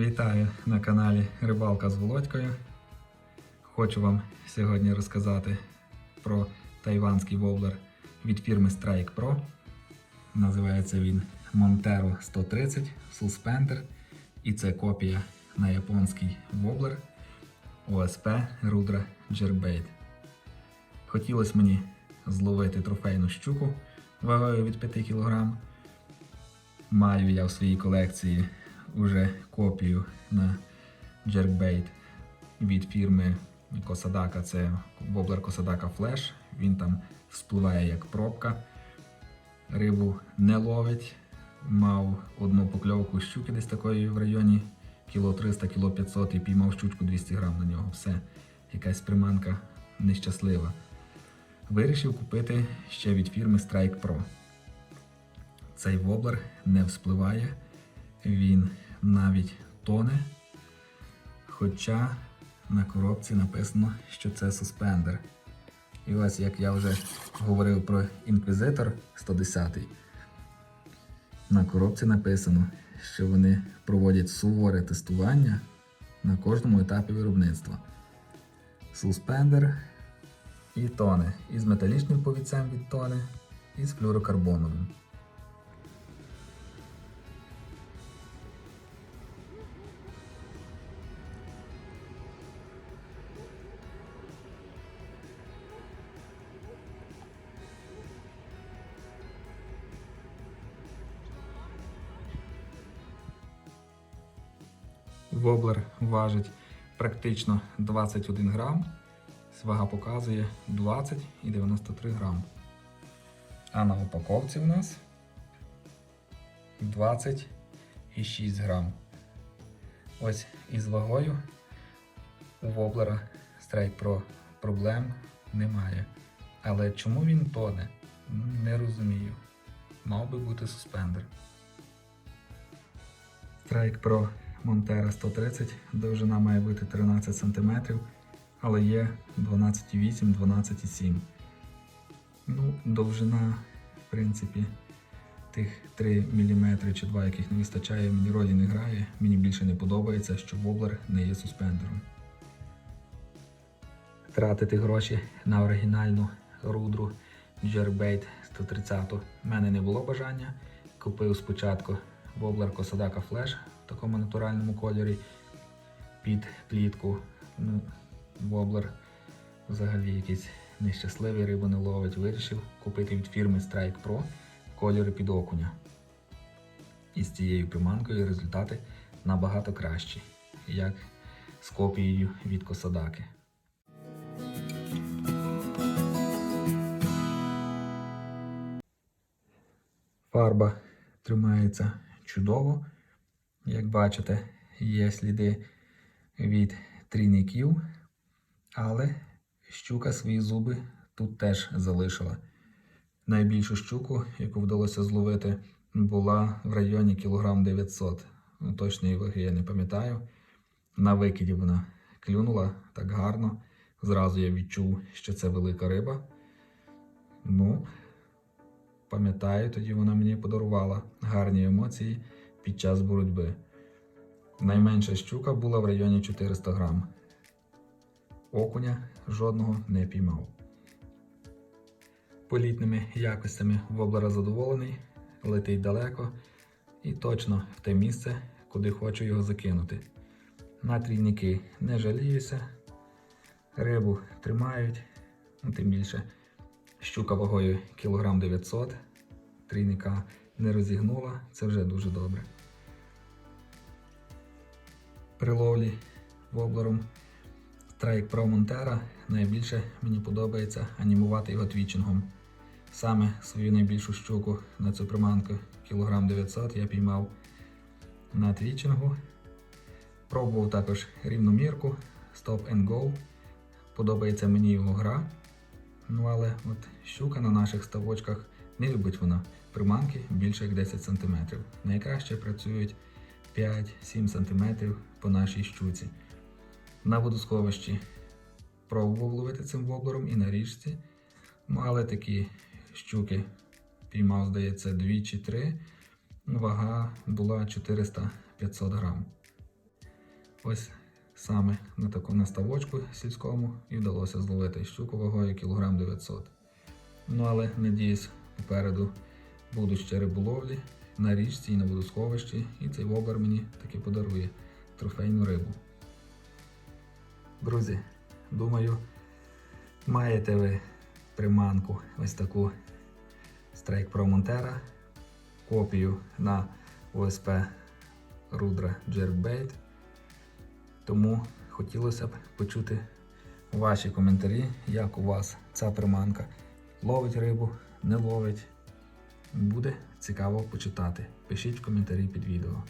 Вітаю на каналі Рибалка з Володькою. Хочу вам сьогодні розказати про тайванський воблер від фірми Strike Pro. Називається він Montero 130 Suspender. І це копія на японський воблер OSP Rudra Jerkbait. Хотілося мені зловити трофейну щуку вагою від 5 кг. Маю я в своїй колекції уже копію на Jerkbait від фірми Косадака. Це воблер Косадака Flash. Він там вспливає як пробка. Рибу не ловить. Мав одну покльовку щуки десь такої в районі кіло 300 кіло 500 і піймав щучку 200 грам на нього. Все, якась приманка нещаслива. Вирішив купити ще від фірми Strike Pro. Цей воблер не вспливає, він навіть тоне. Хоча на коробці написано, що це суспендер. І ось як я вже говорив про інквізитор 110 на коробці написано, що вони проводять суворе тестування на кожному етапі виробництва. Суспендер і тоне. Із металічним повіцем від тоне, і з флюрокарбоновим. Воблер важить практично 21 грам. Вага показує 20 і 93 грам. А на упаковці у нас 26 грам. Ось із вагою у воблера Strike Pro проблем немає. Але чому він тоне? Не розумію. Мав би бути суспендер. Strike Pro Montera 130, довжина має бути 13 см, але є 12,8, 12,7. Ну, довжина, в принципі, тих 3 мм чи 2, яких не вистачає, мені ролі не грає. Мені більше не подобається, що воблер не є суспендером. Тратити гроші на оригінальну рудру Jerkbait 130 в мене не було бажання. Купив спочатку воблер Косадака Flash в такому натуральному кольорі під плітку. Ну, Воблер взагалі якийсь нещасливий, рибу не ловить. Вирішив купити від фірми Strike Pro кольори під окуня. І з цією приманкою результати набагато кращі, як з копією від Косадаки. Фарба тримається чудово. Як бачите, є сліди від трійників, але щука свої зуби тут теж залишила. Найбільшу щуку, яку вдалося зловити, була в районі кілограм 900. Ну, Точної ваги я не пам'ятаю. На викиді вона клюнула так гарно. Зразу я відчув, що це велика риба. Ну, пам'ятаю, тоді вона мені подарувала гарні емоції під час боротьби. Найменша щука була в районі 400 грам. Окуня жодного не піймав. Політними якостями воблера задоволений, летить далеко і точно в те місце, куди хочу його закинути. На трійники не жаліюся, рибу тримають, ну, тим більше щука вагою кілограм 900 трійника не розігнула, це вже дуже добре. При ловлі воблером Strike Pro Montera найбільше мені подобається анімувати його твічингом. Саме свою найбільшу щуку на цю приманку кілограм 900 я піймав на твічингу. Пробував також рівномірку Stop and Go. Подобається мені його гра. Ну але от щука на наших ставочках не любить вона приманки більше як 10 см. Найкраще працюють 5-7 см по нашій щуці. На водосховищі пробував ловити цим воблером і на річці. Ну, але такі щуки піймав, здається, 2 чи 3. Вага була 400-500 грам. ось саме на таку наставочку сільському і вдалося зловити щуку вагою кілограм 900. Ну але надіюсь, попереду будуть ще риболовлі на річці і на водосховищі, і цей воблер мені таки подарує трофейну рибу. Друзі, думаю, маєте ви приманку ось таку Strike Pro Montera, копію на ОСП Rudra Jerkbait. Тому хотілося б почути ваші коментарі, як у вас ця приманка ловить рибу, не ловить. Буде цікаво почитати. Пишіть коментарі під відео.